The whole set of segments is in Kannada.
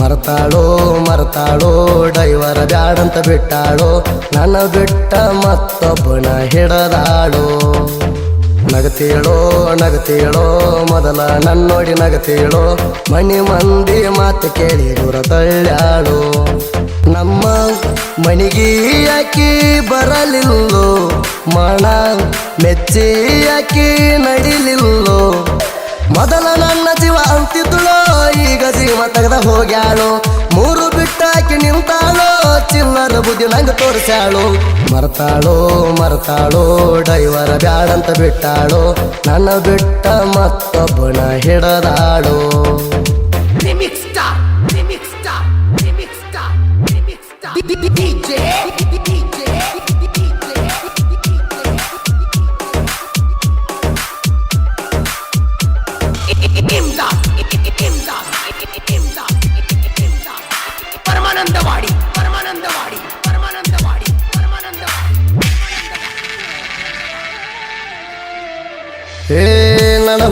ಮರ್ತಾಳೋ ಮರ್ತಾಳೋ, ಡೈವರ ಬ್ಯಾಡಂತ ಬಿಟ್ಟಾಳೋ, ನನ್ನ ಬಿಟ್ಟ ಮತ್ತೊಬ್ಬನ ಹಿಡದಾಳೋ. ನಗತೀಳೋ ನಗತೀಳೋ, ಮೊದಲ ನನ್ನೋಡಿ ನಗತೀಳೋ, ಮಣಿ ಮಂದಿ ಮಾತು ಕೇಳಿ ದೂರ ತಳ್ಳ್ಯಾಳೋ. ನಮ್ಮ ಮಣಿಗಿ ಯಾಕಿ ಬರಲಿಲ್ಲೋ, ಮಣ ಮೆಚ್ಚಿ ಯಾಕಿ ನಡಿಲಿಲ್ಲೋ. ಮೊದಲ ನನ್ನ ಜೀವ ಅಂತಿದ್ದಳೋ ಈಗ ಜೀವ ತೆಗೆದ ಹೋಗ್ಯಾಳು ಮೂರು ಬಿಟ್ಟಾಕಿ ನಿಂತಾಳೋ ಚಿಲ್ಲರ ಬುದ್ಧಿ ನಂಗೆ ತೋರಿಸ್ಯಾಳು ಮರ್ತಾಳೋ ಮರ್ತಾಳೋ ಡೈವರ ಬ್ಯಾಡಂತ ಬಿಟ್ಟಾಳು ನನ್ನ ಬಿಟ್ಟ ಮತ್ತೊಬ್ಬನ ಹಿಡದಾಳು Remix star, remix star, remix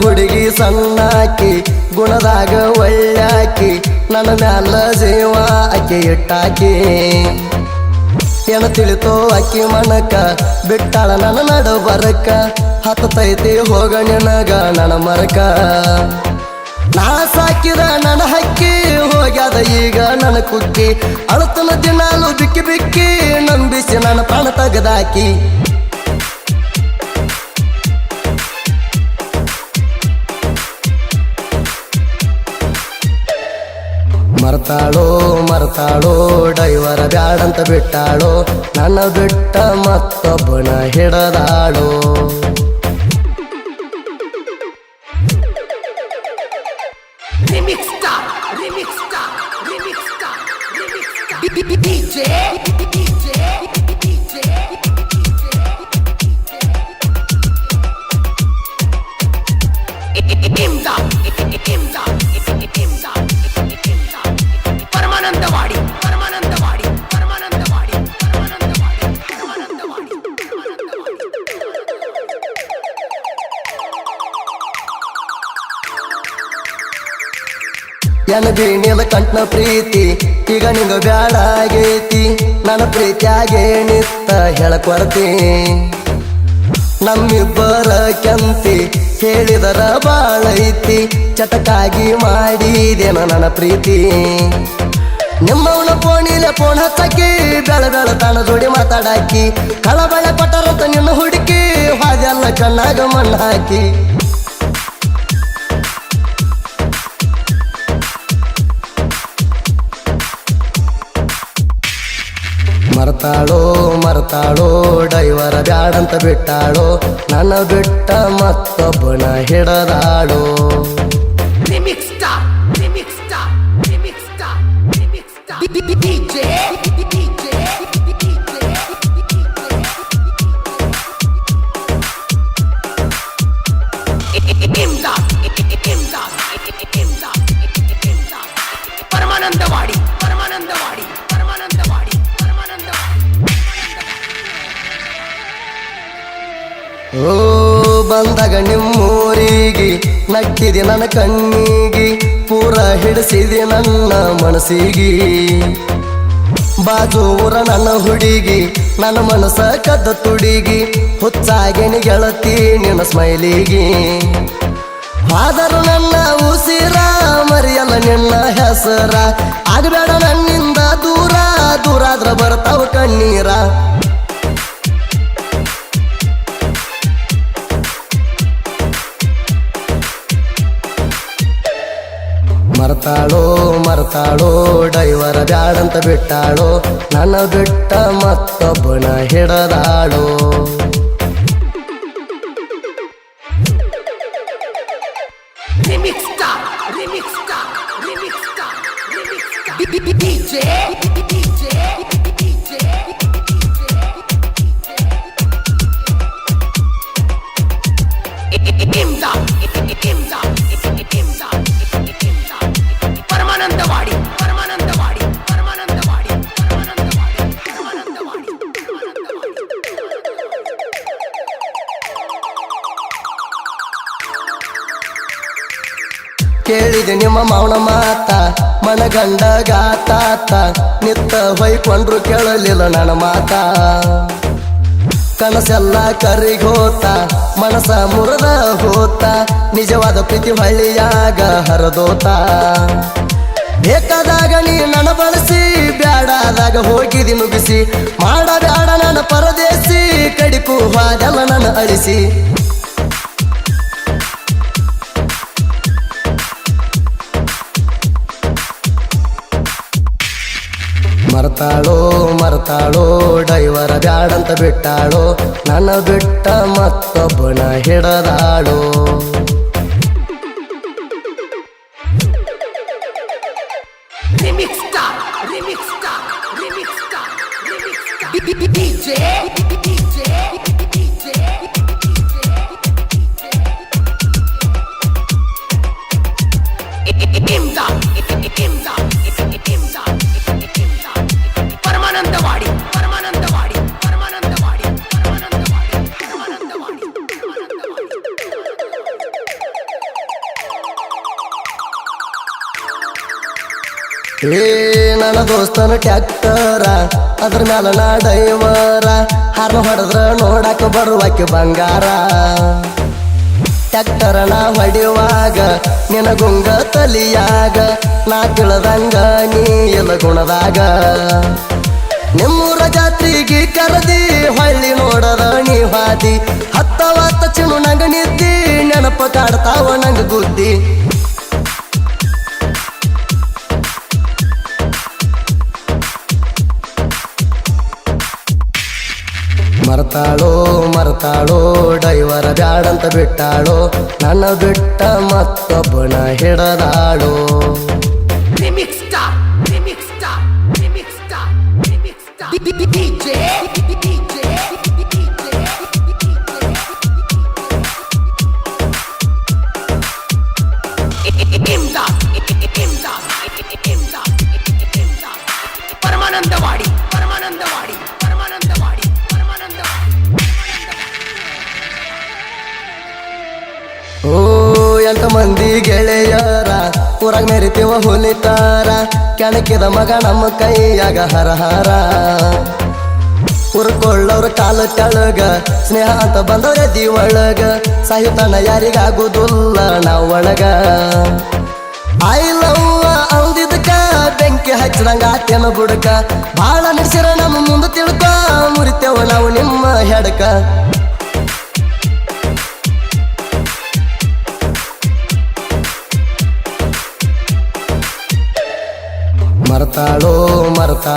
ಹುಡುಗಿ ಸಣ್ಣಾಕಿ, ಗುಣದಾಗ ಒಳ್ಳಾಕಿ ನನ್ನ ಮ್ಯಾಲ ಜೀವ ಆಕಿ ಇಟ್ಟಾಕಿ. ಏನ ತಿಳಿತೋ ಅಕ್ಕಿ ಮನಕ, ಬಿಟ್ಟಾಳ ನನ್ನ ನಡು ಬರಕ ಹತ್ತೈತಿ ಹೋಗ ನಿನಗ ನನ್ನ ಮರಕ. ನಾ ಸಾಕಿದ ನನ್ನ ಹಕ್ಕಿ, ಹೋಗ್ಯಾದ ಈಗ ನನ್ನ ಕುಕ್ಕಿ. ಅಳತನ ದಿನಾಲು ಬಿಕ್ಕಿ ಬಿಕ್ಕಿ, ನಂಬಿಸಿ ನನ್ನ ಪ್ರಾಣ ತೆಗೆದಾಕಿ. ಮರ್ತಾಳೋ ಮರ್ತಾಳೋ ಡೈವರ ಬ್ಯಾಡಂತ ಬಿಟ್ಟಾಳೋ ನನ್ನ ಬಿಟ್ಟ ಮತ್ತೊಬ್ಬನ ಹಿಡದಾಳೋ Remix star, ಎನ ಬೀಣಿದ ಕಂಟ್ನ ಪ್ರೀತಿ, ಈಗ ನಿಂಗ ಬ್ಯಾಡ ಆಗೈತಿ, ನನ್ನ ಪ್ರೀತಿಯಾಗೆ ನಿತ್ತ ಹೇಳಕೊರತಿ ನಮ್ಮಿಬ್ಬರ ಕೆಂತಿ ಹೇಳಿದರ ಬಾಳೈತಿ, ಚಟಕಾಗಿ ಮಾಡಿದೇನ ನನ್ನ ಪ್ರೀತಿ. ನಿಮ್ಮವನ ಫೋನಿಲೆ ಫೋನ್ ಹಚ್ಚಾಕಿ, ಬೆಳ ಬೆಳ ತಾನ ಜೋಡಿ ಮಾತಾಡಾಕಿ, ಕಳಬಳ ಪಟರತ ನಿನ್ನ ಹುಡುಕಿ, ಹಾಗೆಲ್ಲ ಚೆನ್ನಾಗ ಮಣ್ಣು ಹಾಕಿ ಮರ್ತಾಳೋ ಮರ್ತಾಳೋ ಡೈವರ ಬ್ಯಾಡಂತ ಬಿಟ್ಟಾಳೋ ನನ್ನ ಬಿಟ್ಟ ಮತ್ತೊಬ್ಬನ ಹಿಡದಾಳೋ Remix ಓ, ಬಂದಾಗ ನಿಮ್ಮೂರಿಗೆ, ನಕ್ಕಿದೆ ನನ್ನ ಕಣ್ಣಿಗೆ, ಪೂರ ಹಿಡಿಸಿದೆ ನನ್ನ ಮನಸ್ಸಿಗೆ. ಬಾಜು ಊರ ನನ್ನ ಹುಡುಗಿ, ನನ್ನ ಮನಸ್ಸ ಕದ್ದ ತುಡಿಗಿ, ಹುಚ್ಚಾಗಿ ಗೆಳತಿ ನಿನ್ನ ಸ್ಮೈಲಿಗೆ. ಆದರೂ ನನ್ನ ಉಸಿರ, ಮರಿಯಲ್ಲ ನಿನ್ನ ಹೆಸರ. ಆಗಬೇಡ ನನ್ನಿಂದ ದೂರ, ದೂರಾದ್ರ ಬರ್ತಾವ ಕಣ್ಣೀರ. ಬ್ಯಾಡಂತ ಬಿಟ್ಟಾಳೋ ನನ್ನ ಬಿಟ್ಟ ಮತ್ತೊಬ್ಬನ ಹಿಡದಾಳೋ. ಕೇಳಿದೆ ನಿಮ್ಮ ಮೌನ ಮಾತ ಮನಗಂಡ ಗಾತಾತ, ನಿತ್ತ ಹೊಯ್ಕೊಂಡ್ರು ಕೇಳಲಿಲ್ಲ ನನ್ನ ಮಾತ. ಕನಸೆಲ್ಲ ಕರಿಗೋತ, ಮನಸ ಮುರದ ಹೋತ, ನಿಜವಾದ ಪ್ರೀತಿ ಹಳ್ಳಿಯಾಗ ಹರದೋತ. ಬೇಕಾದಾಗ ನೀ ನನ್ನ ಬಳಸಿ, ಬ್ಯಾಡಾದಾಗ ಹೋಗಿದಿ ಮುಗಿಸಿ. ಮಾಡಬೇಡ ನನ್ನ ಪರದೇಸಿ, ಕಡಿಪು ಹಾಗೆಲ್ಲ ನನ್ನ ಅಳಿಸಿ. ಮರ್ತಾಳೋ ಮರ್ತಾಳೋ ಡೈವರ ಬ್ಯಾಡಂತ ಬಿಟ್ಟಾಳೋ ನನ್ನ ಬಿಟ್ಟ ಮತ್ತೊಬ್ಬನ ಹಿಡದಾಳೋ. Remix remix remix remix DJ ಏ ನನ್ನ ದೋಸ್ತನ ಟ್ಯಾಕ್ಟರ ಅದ್ರ ಮ್ಯಾಲ ನಾ ಡೈವರ ಹಾರ್ನ ಹೊಡೆದ್ರ ನೋಡಾಕ ಬರುವಾಕೆ ಬಂಗಾರ. ಟ್ಯಾಕ್ಟರ ನಾ ಹೊಡೆಯುವಾಗ ನಿನ ಗುಂಗ ತಲಿಯಾಗ. ನಾ ತಿಳದಂಗ ನೀ ಎಲ್ಲ ಗುಣದಾಗ. ನಿಮ್ಮೂರ ಜಾತ್ರೆಗೆ ಕರೆದಿ ಹಳ್ಳಿ ನೋಡದ ನೀ ಹಾದಿ. ಹತ್ತವತ್ತ ಚಿಣು ನಂಗ ನಿದ್ದಿ, ನೆನಪ ಕಾಡ್ತಾವ ನಂಗ ಗುದ್ದಿ ಮರ್ತಾಳೋ ಮರ್ತಾಳೋ ಡೈವರ ಬ್ಯಾಡಂತ ಬಿಟ್ಟಾಳೋ ನನ್ನ ಬಿಟ್ಟ ಮತ್ತೊಬ್ಬನ ಹಿಡದಾಳೋ. ಡಿಮಿಕ್ಸ್ಟಾ ಡಿಮಿಕ್ಸ್ಟಾ ಡಿಮಿಕ್ಸ್ಟಾ ಡಿಮಿಕ್ಸ್ಟಾ ಡಿಮಿಕ್ಸ್ಟಾ ಎಂತ ಮಂದಿ ಗೆಳೆಯರ, ಊರಾಗ ಮೆರಿತೀವ ಹುಲಿತಾರ. ಕೆಣಕಿದ ಮಗ ನಮ್ಮ ಕೈಯಾಗ ಹರ ಹರ. ಉರ್ಕೊಳ್ಳೋರು ಕಾಲ ಕೆಳಗ ಸ್ನೇಹ ಅಂತ ಬಂದವ್ರ ಎದಿ ಒಳಗ ಸಾಯುತನ ಯಾರಿಗಾಗುದಿಲ್ಲ ನಾವು ಒಳಗ. ಐ ಲವ್ ಅಂದಿದ್ದಕ್ಕ ಬೆಂಕಿ ಹಚ್ಚಿದಂಗ ಆತೇನ ಬುಡಕ. ಬಾಳ ನಡೆಸಿರ ನಮ್ಮ ಮುಂದೆ ತಿಳ್ಕ, ಮುರಿತೇವ ನಾವು ನಿಮ್ಮ ಹೆಡಕ.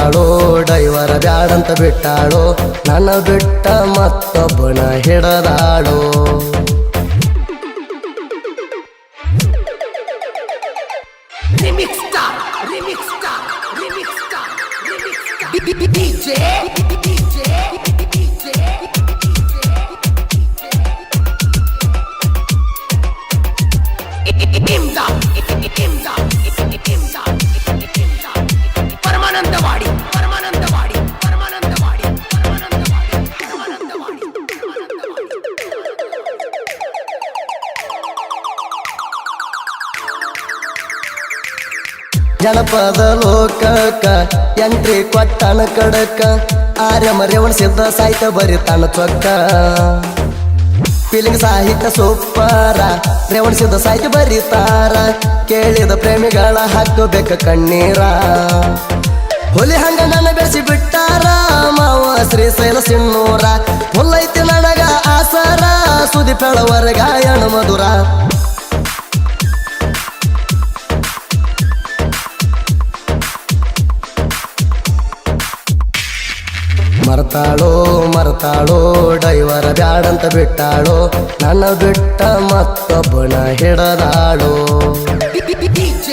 ಮರ್ತಾಳೋ ಡೈವರ ಬ್ಯಾಡಂತ ಬಿಟ್ಟಾಳೋ ನನ್ನ ಬಿಟ್ಟ ಮತ್ತೊಬ್ಬನ ಹಿಡದಾಳೋ. Remix ಜನಪದ ಲೋಕಕ್ಕ, ಎಂಟ್ರಿ ಕೊಟ್ಟಣ ಕಡಕ ಆರ್ಯ ಮರ್ಯವನ್ ಸಿದ್ಧ ಸಾಹಿತ್ಯ ಬರಿತಾನ ಚೊಕ್ಕ. ಫೀಲಿಂಗ್ ಸಾಹಿತ್ಯ ಸೂಪರ ರೇವಣ ಸಿದ್ಧ ಸಾಹಿತ್ಯ ಬರೀತಾರ, ಕೇಳಿದ ಪ್ರೇಮಿಗಳ ಹಾಕಬೇಕ ಕಣ್ಣೀರ. ಹುಲಿ ಹಂಗ ನನ್ನ ಬೆಳೆಸಿ ಬಿಟ್ಟಾರ, ಮಾವ ಶ್ರೀಶೈಲ ಸಿಣ್ಣೂರ. ಹುಲ್ಲೈತಿ ನನಗ ಆಸರ, ಸುದಿ ಗಾಯನ ಮಧುರ. ಮರ್ತಾಳೋ ಮರ್ತಾಳೋ ಡೈವರ ಬ್ಯಾಡಂತ ಬಿಟ್ಟಾಳೋ ನನ್ನ ಬಿಟ್ಟ ಮತ್ತೊಬ್ಬನ ಹಿಡದಾಳೋ. DJ,